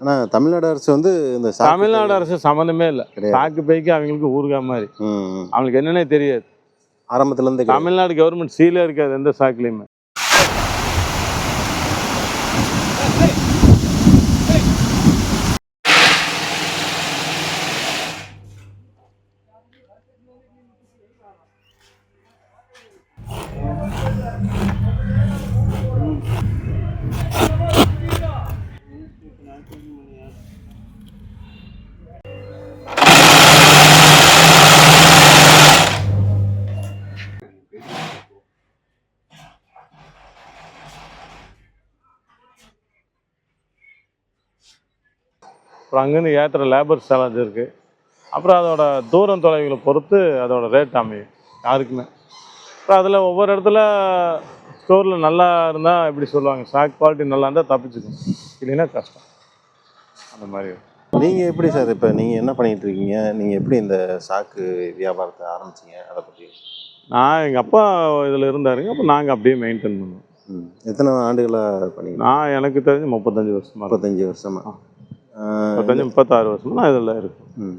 ஆனால் தமிழ்நாடு அரசு வந்து இந்த தமிழ்நாடு அரசு சம்மந்தமே இல்லை. சாக்கு பைக்கு அவங்களுக்கு ஊறுகா மாதிரி. அவங்களுக்கு என்னன்னே தெரியாது ஆரம்பத்துல இருந்தே கிடையாது. தமிழ்நாடு கவர்மெண்ட் சீலே இருக்காது எந்த சாக்குலையுமே அப்புறம் அங்கேருந்து ஏற்றுற லேபர் சார்ஜ் இருக்குது அப்புறம் அதோட தூரம் தொலைவுகளை பொறுத்து அதோட ரேட் அமையும். யாருக்குமே. அப்புறம் அதில் ஒவ்வொரு இடத்துல ஸ்டோரில் நல்லா இருந்தால் எப்படி சொல்லுவாங்க. ஸ்டாக் குவாலிட்டி நல்லா இருந்தால் தப்பிச்சுக்கும். இல்லைன்னா கஷ்டம். அந்த மாதிரி இருக்கும். நீங்க எப்படி சார் இப்போ நீங்க என்ன பண்ணிட்டு இருக்கீங்க நீங்க எப்படி இந்த சாக்கு வியாபாரத்தை ஆரம்பிச்சீங்க அதை பத்தி நான் எங்கள் அப்பா இதில் இருந்தாருங்க அப்போ நாங்கள் அப்படியே மெயின்டைன் பண்ணுவோம் ம். எத்தனை ஆண்டுகளா பண்ணீங்க நான் எனக்கு தெரிஞ்சு முப்பத்தஞ்சு வருஷமா. முப்பத்தஞ்சு வருஷமா முப்பத்தஞ்சு முப்பத்தாறு வருஷமா நான் இதில் இருக்கேன் ம்.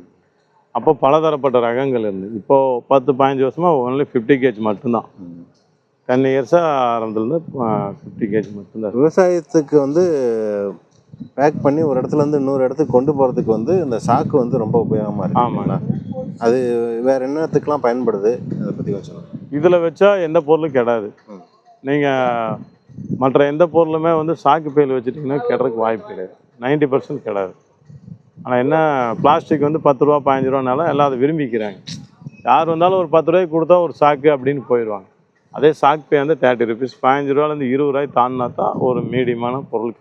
அப்போ பலதரப்பட்ட ரகங்கள் இருந்து இப்போ பத்து பதினஞ்சு வருஷமா ஒன்லி ஃபிஃப்டி கேஜ் மட்டும்தான். டென் இயர்ஸாக ஆரம்பத்துலேருந்து ஃபிஃப்டி கேஜ் மட்டும்தான். விவசாயத்துக்கு வந்து பேக் பண்ணி ஒரு இடத்துல இருந்து இன்னொரு இடத்துக்கு கொண்டு போறதுக்கு வந்து இந்த சாக்கு வந்து ரொம்ப உபயோகமா இருக்கு ஆமாங்க. அது வேற என்னத்துக்கெல்லாம் பயன்படுது? அதை பத்தி கொஞ்சம். இதில் வச்சா எந்த பொருளும் கெடாது. நீங்கள் மற்ற எந்த பொருளுமே வந்து சாக்கு பையில் வச்சுட்டிங்கன்னா கெடுறதுக்கு வாய்ப்பு கிடையாது. நைன்டி பர்சன்ட் கெடாது. ஆனால் என்ன பிளாஸ்டிக் வந்து பத்து ரூபா பதினஞ்சு ரூபானால எல்லாம் அதை விரும்பிக்கிறாங்க. யார் வந்தாலும் ஒரு பத்து ரூபாய்க்கு கொடுத்தா ஒரு சாக்கு அப்படின்னு போயிடுவாங்க. அதே சாக்கு பை வந்து தேர்ட்டி ருபீஸ் பதினஞ்சு ரூபாலேருந்து இருபது ரூபாய் தாண்டினா தான் ஒரு மீடியமான பொருள்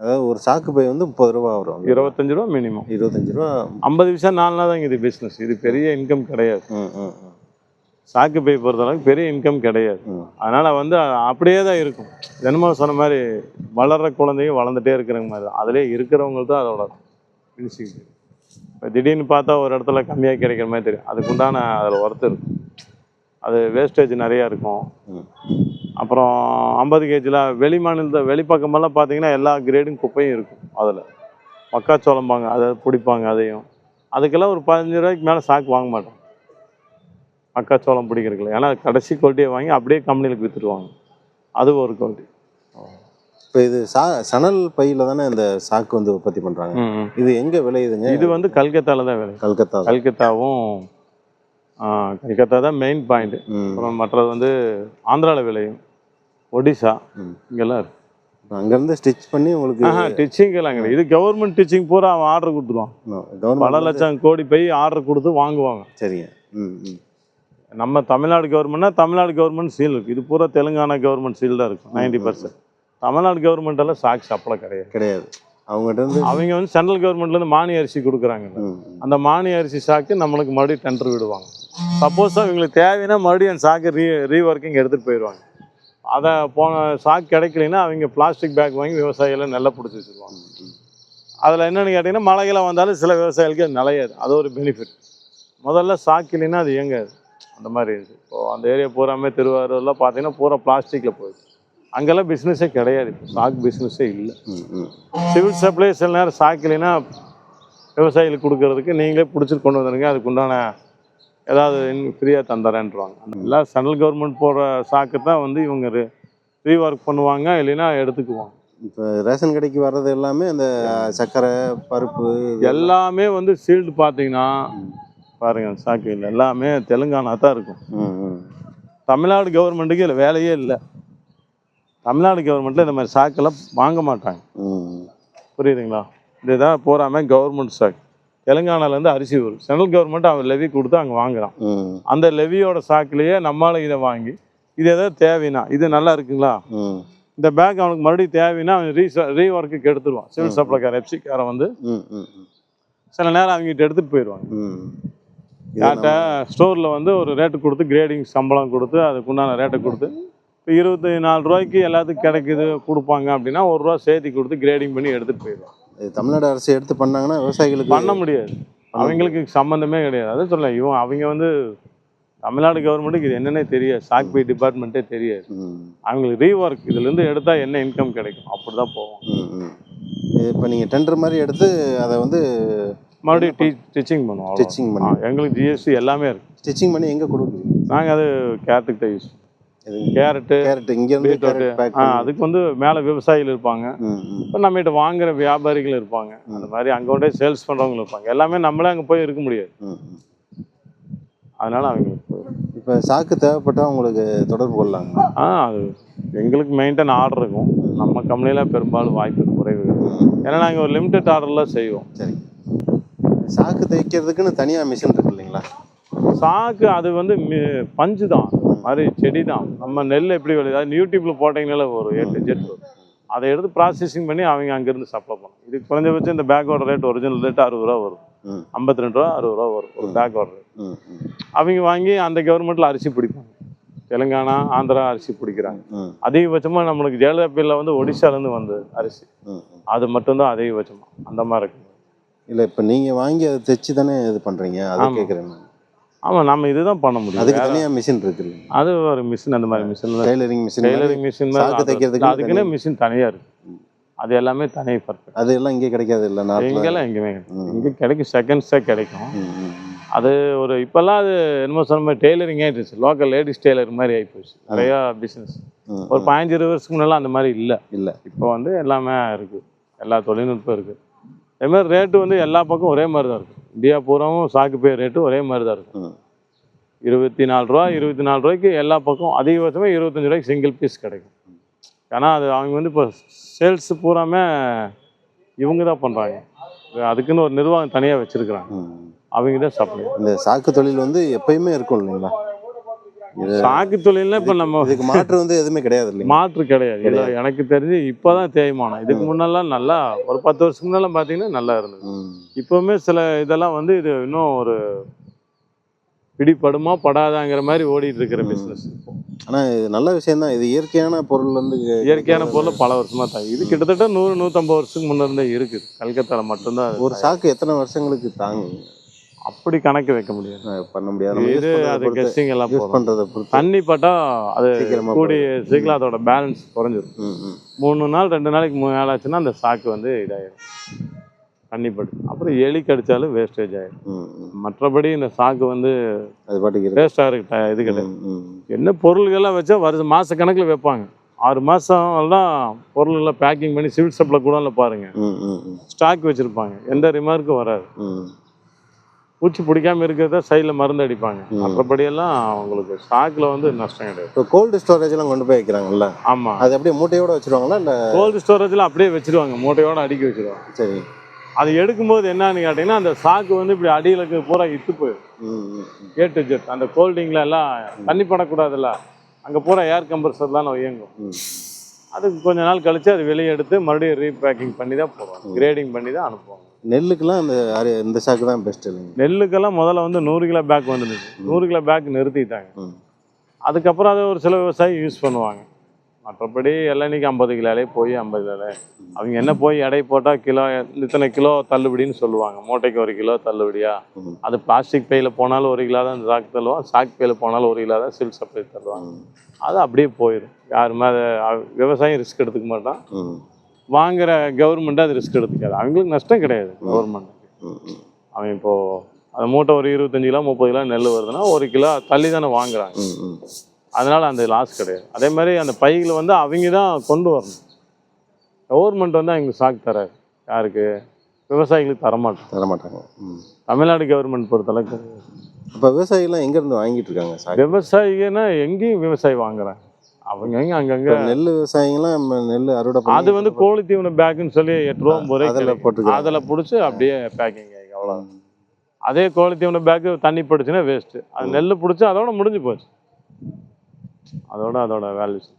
அதாவது ஒரு சாக்கு பை வந்து முப்பது ரூபா வரும். இருபத்தஞ்சு ரூபா மினிமம் இருபத்தஞ்சு ரூபா. ஐம்பது விஷயம் நாலு நாள் தான் இது பிஸ்னஸ் இது பெரிய இன்கம் கிடையாது. சாக்கு பை பொறுத்தளவுக்கு பெரிய இன்கம் கிடையாது. அதனால் வந்து அப்படியே தான் இருக்கும். என்னமோ சொன்ன மாதிரி வளர்கிற குழந்தைங்க வளர்ந்துட்டே இருக்கிற மாதிரி தான். அதிலே இருக்கிறவங்களுக்கு தான் அதோட ஃபினிஷிங் இப்போ திடீர்னு பார்த்தா ஒரு இடத்துல கம்மியாக கிடைக்கிற மாதிரி தெரியும். அதுக்கு உண்டான அதில் ஒர்த்து இருக்கும் அது வேஸ்டேஜ் நிறையா இருக்கும். அப்புறம் ஐம்பது கேஜில் வெளி மாநிலத்தை வெளிப்பக்கமெல்லாம் பார்த்தீங்கன்னா எல்லா கிரேடும் குப்பையும் இருக்கும் அதில். மக்காச்சோளம்பாங்க அதை பிடிப்பாங்க அதையும். அதுக்கெல்லாம் ஒரு பதினஞ்சு ரூபாய்க்கு மேலே சாக்கு வாங்க மாட்டோம். மக்காச்சோளம் பிடிக்கிறதுல ஏன்னா கடைசி குவாலிட்டியை வாங்கி அப்படியே கம்பெனிகளுக்கு விற்றுருவாங்க அது ஒரு குவாலிட்டி இப்போ இது சா சணல் பையில தானே இந்த சாக்கு வந்து உற்பத்தி பண்றாங்க. இது எங்க விளையுதுங்க? இது வந்து கல்கத்தாவில் தான் வேலை கல்கத்தா. கல்கத்தாவும் கல்கத்தா தான் மெயின் பாயிண்ட். அப்புறம் மற்றது வந்து ஆந்திராவில் விளையும். ஒடிசா. இங்கெல்லாம் இருக்கு. அங்கிருந்து ஸ்டிச் பண்ணி உங்களுக்கு ஆஹா டிச்சிங் எல்லாம் கிடையாது. இது கவர்மெண்ட் டிச்சிங் பூரா அவன் ஆர்டர் கொடுத்துருவான். பல லட்சம் கோடி போய் ஆர்டர் கொடுத்து வாங்குவாங்க. சரிங்க. நம்ம தமிழ்நாடு கவர்மெண்ட்னா தமிழ்நாடு கவர்மெண்ட் சீல் இருக்கு. இது பூரா தெலுங்கானா கவர்மெண்ட் சீல் தான் இருக்கும் நைன்டி பர்சன்ட் தமிழ்நாடு கவர்மெண்ட் எல்லாம் சாக்ஸ் சப்ளை கிடையாது. கிடையாது. அவங்ககிட்ட இருந்து அவங்க வந்து சென்ட்ரல் கவர்மெண்ட்ல இருந்து மானிய அரிசி கொடுக்குறாங்க. அந்த மானிய அரிசி சாக்கு நம்மளுக்கு மறுபடியும் டெண்டர் விடுவாங்க. சப்போஸ் அவங்களுக்கு தேவைன்னா மறுபடியும் அந்த சாக்கு ரீ ரீஒர்க்கிங் எடுத்துகிட்டு போயிடுவாங்க. அதை போன சாக்கு கிடைக்கலைன்னா அவங்க பிளாஸ்டிக் பேக் வாங்கி விவசாயிகளை நெல்லை பிடிச்சி வச்சுருவாங்க. அதில் என்னென்னு கேட்டிங்கன்னா மழைகளாக வந்தாலும் சில விவசாயிகளுக்கு அது நிலையாது அது ஒரு பெனிஃபிட் முதல்ல சாக்கு இல்லைன்னா அது இயங்காது. அந்த மாதிரி இருக்குது இப்போது அந்த ஏரியா பூராமே திருவாரூர்லாம் பார்த்தீங்கன்னா பூரா பிளாஸ்டிக்கில் போகுது. அங்கெல்லாம் பிஸ்னஸே கிடையாது. இப்போ சாக்கு பிஸ்னஸே இல்லை. சிவில் சப்ளை சில நேரம் சாக்கிலைனா விவசாயிகளுக்கு கொடுக்கறதுக்கு நீங்களே பிடிச்சிட்டு கொண்டு வந்துருங்க. அதுக்கு உண்டான ஏதாவது ஃப்ரீயாக தந்துறேன்றாங்க. எல்லாம் சென்ட்ரல் கவர்மெண்ட் போடுற சாக்கு தான் வந்து இவங்க ரீ ஒர்க் பண்ணுவாங்க இல்லைன்னா எடுத்துக்குவாங்க. இப்போ ரேஷன் கடைக்கு வர்றது எல்லாமே அந்த சர்க்கரை பருப்பு எல்லாமே வந்து சீல்டு பார்த்தீங்கன்னா பாருங்க சாக்கு இல்லை எல்லாமே தெலுங்கானா தான் இருக்கும். தமிழ்நாடு கவர்மெண்ட்டுக்கு இதில் வேலையே இல்லை. தமிழ்நாடு கவர்மெண்ட்டில் இந்த மாதிரி சாக்கெல்லாம் வாங்க மாட்டாங்க. புரியுதுங்களா? இதுதான் பூராமே கவர்மெண்ட் சாக் தெலுங்கானாலேருந்து அரிசி வரும் சென்ட்ரல் கவர்மெண்ட் அவன் லெவி கொடுத்து அங்கே வாங்குறான். அந்த லெவியோட சாக்குலேயே நம்மளால இதை வாங்கி இது எதாவது தேவைன்னா இது நல்லா இருக்குங்களா. இந்த பேக் அவனுக்கு மறுபடியும் தேவைன்னா அவன் ரீ ரீ ஒர்க்குக்கு எடுத்துருவான் சிவில் சப்ளைக்கார எஃப்சிக்காரன் வந்து. சில நேரம் அவங்ககிட்ட எடுத்துகிட்டு போயிடுவாங்க யார்கிட்ட? ஸ்டோரில் வந்து ஒரு ரேட்டு கொடுத்து கிரேடிங் சம்பளம் கொடுத்து அதுக்குண்டான ரேட்டை கொடுத்து இப்போ இருபத்தி நாலு ரூபாய்க்கு எல்லாத்துக்கும் கிடைக்குது கொடுப்பாங்க அப்படின்னா ஒரு ரூபா சேர்த்தி கொடுத்து கிரேடிங் பண்ணி எடுத்துகிட்டு போயிடுவான் இது தமிழ்நாடு அரசு எடுத்து பண்ணாங்கன்னா விவசாயிகளுக்கு பண்ண முடியாது. அவங்களுக்கு சம்மந்தமே கிடையாது. அதான் சொல்ல இவன் அவங்க வந்து தமிழ்நாடு கவர்மெண்ட்டுக்கு இது என்னன்னே தெரியாது. ஸ்டாக் பை டிபார்ட்மெண்ட்டே தெரியாது. அவங்களுக்கு ரீஒர்க் இதுலேருந்து எடுத்தால் என்ன இன்கம் கிடைக்கும்? அப்படி தான் போவோம். இப்போ நீங்கள் டெண்டர் மாதிரி எடுத்து அதை வந்து மறுபடியும் டீ ஸ்டிச்சிங் பண்ணுவோம். ஸ்டிச்சிங் ஆ, பண்ணி. எங்களுக்கு ஜிஎஸ்டி எல்லாமே இருக்கு. ஸ்டிச்சிங் பண்ணி எங்கே கொடுக்குறீங்க? நாங்கள் அது தான் யூஸ் கேரட்டு கேரட் இங்கேருந்து கேரட் அதுக்கு வந்து மேலே விவசாயிகள் இருப்பாங்க. இப்போ நம்மகிட்ட வாங்குற வியாபாரிகள் இருப்பாங்க. அந்த மாதிரி அங்கே கொண்டே சேல்ஸ் பண்ணுறவங்க இருப்பாங்க. எல்லாமே நம்மளே அங்கே போய் இருக்க முடியாது. அதனால அவங்களுக்கு இப்போ சாக்கு தேவைப்பட்டால் உங்களுக்கு தொடர்பு கொள்ளலாங்க ஆ அது எங்களுக்கு மெயின்டைன் ஆர்டர் இருக்கும். நம்ம கம்பெனியில் பெரும்பாலும் வாய்ப்பு குறைவு. ஏன்னா நாங்கள் ஒரு லிமிடெட் ஆர்டரில் செய்வோம். சரி. சாக்கு தைக்கிறதுக்குன்னு தனியாக மிஷின் இருக்கு இல்லைங்களா? சாக்கு அது வந்து பஞ்சு தான். மாதிரி செடி தான் நம்ம நெல் எப்படி விளையுது? அது யூடியூப்பில் போட்டிங்கனால ஒரு எட்டு ஜெட் வரும். அதை எடுத்து ப்ராசஸிங் பண்ணி அவங்க அங்கேருந்து சப்ளை பண்ணும். இது குறைஞ்சபட்சம் இந்த பேக்கோட ரேட் ஒரிஜினல் ரேட் அறுபது ரூபா வரும். ஐம்பத்தி ரெண்டு ரூபா அறுபது ரூபா வரும். ஒரு பேக்கோட ரேட் அவங்க வாங்கி அந்த கவர்மெண்ட்டில் அரிசி பிடிப்பாங்க. தெலுங்கானா ஆந்திரா அரிசி பிடிக்கிறாங்க. ம் அதிகபட்சமாக நம்மளுக்கு ஜெயலலிதாவில் வந்து ஒடிசாலேருந்து வந்து அரிசி. அது மட்டும்தான் அதிகபட்சமாக அந்த மாதிரி இருக்கு. இல்லை இப்போ நீங்கள் வாங்கி அதை தைச்சு தானே இது பண்ணுறீங்க அதை ஆமா. கேட்குறேன் ஆமாம் நம்ம இதுதான் பண்ண முடியும். அதுக்கு தனியாக மிஷின் இருக்கு இல்லைங்க அது ஒரு மிஷின் அந்த மாதிரி machine tailoring machine tailoring machine தைக்கிறதுக்கு அதுக்குன்னே மிஷின் தனியாக இருக்கு. அது எல்லாமே தனி பர்ஃபெக்ட் அது எல்லாம் இங்கே கிடைக்காது இல்லை நாட்டில் எங்கெல்லாம் எங்கேயுமே. இங்கே கிடைக்கும் செகண்ட்ஸாக கிடைக்கும். அது ஒரு இப்போல்லாம் அது என்னமோ சொன்ன மாதிரி டெய்லரிங் ஆகிடுச்சு லோக்கல் லேடிஸ் டெய்லர் மாதிரி ஆகிப்போச்சு நிறையா பிஸ்னஸ் ஒரு பதினஞ்சு வருஷத்துக்கு முன்னெல்லாம் அந்த மாதிரி இல்லை. இல்லை. இப்போ வந்து எல்லாமே இருக்குது எல்லா தொழில்நுட்பம் இருக்குது அதே மாதிரி ரேட்டு வந்து எல்லா பக்கம் ஒரே மாதிரி தான் இருக்குது இந்தியா பூராவும் சாக்கு பே ரேட்டு ஒரே மாதிரி தான் இருக்கும் ம். இருபத்தி நாலு ரூபா இருபத்தி நாலு ரூபாய்க்கு எல்லா பக்கம் அதிகபட்சமாக இருபத்தஞ்சு ரூபாய்க்கு சிங்கிள் பீஸ் கிடைக்கும். ஏன்னா அது அவங்க வந்து இப்போ சேல்ஸ் பூராமே இவங்க தான் பண்ணுறாங்க அதுக்குன்னு ஒரு நிர்வாகம் தனியாக வச்சுருக்குறாங்க. அவங்க தான் சப்ளை இந்த சாக்கு தொழில் வந்து எப்பயுமே இருக்கும் இல்லைங்களா? சாக்கு தொழில்னா இப்போ நம்ம இதுக்கு மாற்று வந்து எதுவுமே கிடையாது மாற்று கிடையாது. எனக்கு தெரிஞ்சு இப்போ தான் தேய்மானம். இதுக்கு முன்னெல்லாம் நல்லா ஒரு பத்து வருஷத்துக்கு முன்னெல்லாம் பார்த்தீங்கன்னா நல்லா இருந்தது. இப்போவுமே சில இதெல்லாம் வந்து இது இன்னும் ஒரு பிடிப்படுமா படாதாங்கிற மாதிரி ஓடிட்டு இருக்கிற பிஸ்னஸ் ஆனால் இது நல்ல விஷயம் தான் இது இயற்கையான பொருள் வந்து இயற்கையான பொருள் பல வருஷமா தான் இது கிட்டத்தட்ட நூறு நூற்றம்பது வருஷத்துக்கு முன்ன இருந்தே இருக்குது. கல்கத்தாவில் மட்டும்தான் ஒரு சாக்கு எத்தனை வருஷங்களுக்கு தாங்கும் அப்படி கணக்கு வைக்க முடியாது. பண்ண முடியாது. இது அது கெஸ்டிங் எல்லாம் யூஸ் பண்ணுறதை பொறுத்து தண்ணி பட்டா அது கூடி சீக்கிரம் அதோட பேலன்ஸ் குறைஞ்சிரும். மூணு நாள் ரெண்டு நாளைக்கு மூணு நாள் ஆச்சுன்னா அந்த சாக்கு வந்து இதாயிடும் தண்ணி பட்டு அப்புறம் எலி கடிச்சாலும் வேஸ்டேஜ் ஆயிடும் ம் ம். மற்றபடி இந்த சாக்கு வந்து அது பாட்டுக்கு இருக்கு. வேஸ்ட் ஆகிற இது கிடையாது. என்ன பொருள்கள்லாம் வச்சா வருஷம் மாத கணக்கில் வைப்பாங்க. ஆறு மாதம் எல்லாம் பொருள்லாம் பேக்கிங் பண்ணி சிவில் சப்ளை கூட பாருங்க. ம் ம் ம். ஸ்டாக் வச்சுருப்பாங்க. எந்த ரிமார்க்கும் வராது. பூச்சி பிடிக்காம இருக்கிறத சைடில் மருந்து அடிப்பாங்க. மற்றபடியெல்லாம் அவங்களுக்கு ஸ்டாக்கில் வந்து நஷ்டம் கிடையாது. இப்போ கோல்டு ஸ்டோரேஜ்லாம் கொண்டு போய் வைக்கிறாங்கல்ல? ஆமாம் அது அப்படியே மூட்டையோட வச்சிருவாங்களா இல்லை? கோல்டு ஸ்டோரேஜில் அப்படியே வச்சிருவாங்க. மூட்டையோட அடுக்கி வச்சிருவாங்க. சரி. அது எடுக்கும்போது என்னன்னு கேட்டிங்கன்னா அந்த சாக்கு வந்து இப்படி அடியில் இருக்க பூரா இத்து போயிடும். ஏ டு ஜெட் அந்த கோல்டிங்கில் எல்லாம் தண்ணி படக்கூடாதுல்ல. அங்கே பூரா ஏர் கம்ப்ரஸர் தான் இயங்கும். அதுக்கு கொஞ்ச நாள் கழிச்சு அது வெளியே எடுத்து மறுபடியும் ரீபேக்கிங் பண்ணி தான் போடுவாங்க கிரேடிங் பண்ணி தான் அனுப்புவாங்க. நெல்லுக்கெல்லாம் அந்த அரி- இந்த சாக்கு தான் பெஸ்ட் இல்லைங்க. நெல்லுக்கெல்லாம் முதல்ல வந்து நூறு கிலோ பேக் வந்துருந்துச்சு நூறு கிலோ பேக் நிறுத்திட்டாங்க. ம். அதுக்கப்புறம் அதை ஒரு சில விவசாயி யூஸ் பண்ணுவாங்க. மற்றபடி எல்லாம் ஐம்பது கிலோலே போய் ஐம்பது கிலோலே. அவங்க என்ன போய் எடை போட்டால் கிலோ இத்தனை கிலோ தள்ளுபடின்னு சொல்லுவாங்க. மூட்டைக்கு ஒரு கிலோ தள்ளுபடியா? ம். அது பிளாஸ்டிக் பையில் போனாலும் ஒரு கிலோ தான் சாக்கு தள்ளுவான் சாக்கு பையில் போனாலும் ஒரு கிலோ தான் சிவில் சப்ளை தள்ளுவாங்க. ம். அது அப்படியே போயிடும் யாருமே அதை விவசாயம் ரிஸ்க் எடுத்துக்க மாட்டான். ம். வாங்குற கவர்மெண்ட் அது ரிஸ்க் எடுத்துக்காது. அவங்களுக்கு நஷ்டம் கிடையாது. கவர்மெண்ட் ம் ம். அவன் இப்போ அந்த மூட்டை ஒரு இருபத்தஞ்சு கிலோ முப்பது கிலோ நெல் வருதுன்னா ஒரு கிலோ தள்ளி தானே வாங்குறாங்க. அதனால அந்த லாஸ் கிடையாது. அதே மாதிரி அந்த பைகளை வந்து அவங்க தான் கொண்டு வரணும். கவர்மெண்ட் வந்து அவங்க சாக்கு தராது. யாருக்கு? விவசாயிகளுக்கு தரமாட்டோம் தர மாட்டாங்க ம். தமிழ்நாடு கவர்மெண்ட் பொறுத்தளவுக்கு. இப்போ விவசாயிலாம் எங்கேருந்து வாங்கிட்டு இருக்காங்க சாக்கு விவசாயிங்கன்னா எங்கேயும் விவசாயி வாங்குறாங்க. அவங்க அங்கங்க நெல் விவசாயிங்களாம் நம்ம நெல் அறுவடை அது வந்து கோழி தீவன பேக்குன்னு சொல்லி எட்டு ரூபா ஒன்பது அதில். போட்டுருக்காங்க அதுல பிடிச்சி அப்படியே பேக்கிங் அவ்வளோ அதே கோழி தீவன பேக்கு தண்ணி பிடிச்சுன்னா வேஸ்ட்டு அது நெல் பிடிச்சி அதோட முடிஞ்சு போச்சு. அதோட அதோட வேல்யூஸ்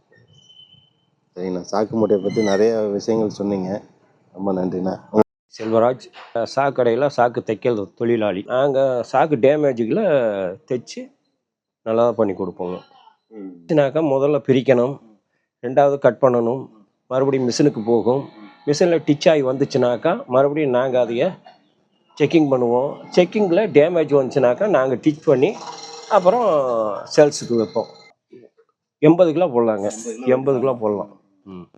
சரிங்கண்ணா. சாக்கு மூட்டையை பற்றி நிறைய விஷயங்கள் சொன்னீங்க. ரொம்ப நன்றிண்ணா. செல்வராஜ் சாக்கடையில் சாக்கு தைக்கிறது தொழிலாளி. நாங்கள் சாக்கு டேமேஜுகளை தைச்சு நல்லா பண்ணி கொடுப்போங்க. னாக்கா முதல்ல பிரிக்கணும். ரெண்டாவது கட் பண்ணணும். மறுபடியும் மிஷினுக்கு போகும். மிஷினில் டிச் ஆகி வந்துச்சுனாக்கா மறுபடியும் நாங்கள் அதைய செக்கிங் பண்ணுவோம். செக்கிங்கில் டேமேஜ் வந்துச்சுனாக்கா நாங்கள் டிச் பண்ணி அப்புறம் சேல்ஸுக்கு வைப்போம். எண்பது கிலோ போடலாங்க. எண்பது கிலோ போடலாம். ம்.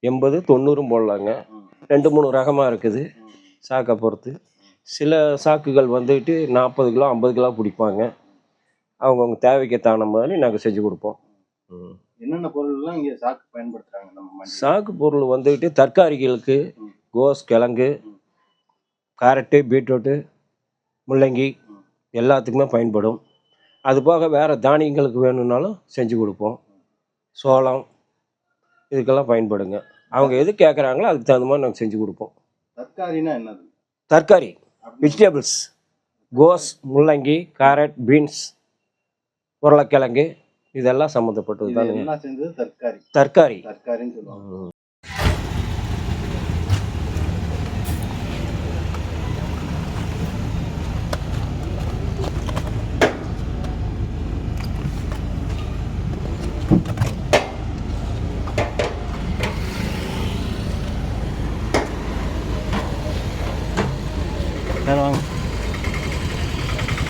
எண்பது தொண்ணூறும் போடலாங்க. ரெண்டு மூணு ரகமாக இருக்குது சாக்கை பொறுத்து. சில சாக்குகள் வந்துட்டு நாற்பது கிலோ ஐம்பது கிலோ பிடிப்பாங்க. அவங்கவுங்க தேவைக்கு தகுந்த மாதிரி நாங்கள் செஞ்சு கொடுப்போம். என்னென்ன பொருள்லாம் இங்கே சாக்கு பயன்படுத்துறாங்க நம்ம சாக்கு பொருள் வந்துட்டு தற்காரிகளுக்கு. கோஸ் கிழங்கு. கேரட்டு பீட்ரூட்டு முள்ளங்கி. எல்லாத்துக்குமே பயன்படும் அது போக வேறு தானியங்களுக்கு வேணும்னாலும் செஞ்சு கொடுப்போம் சோளம் இதுக்கெல்லாம் பயன்படுங்க அவங்க எது கேட்குறாங்களோ அதுக்கு தகுந்த மாதிரி நாங்கள் செஞ்சு கொடுப்போம் தற்காரினா என்னது தற்காரி வெஜிடபிள்ஸ் கோஸ் முள்ளங்கி கேரட் பீன்ஸ் உருளைக்கிழங்கு இதெல்லாம் சம்மந்தப்பட்டது செஞ்சது தற்காரி தற்காரி தற்காரின்னு சொல்லுவாங்க.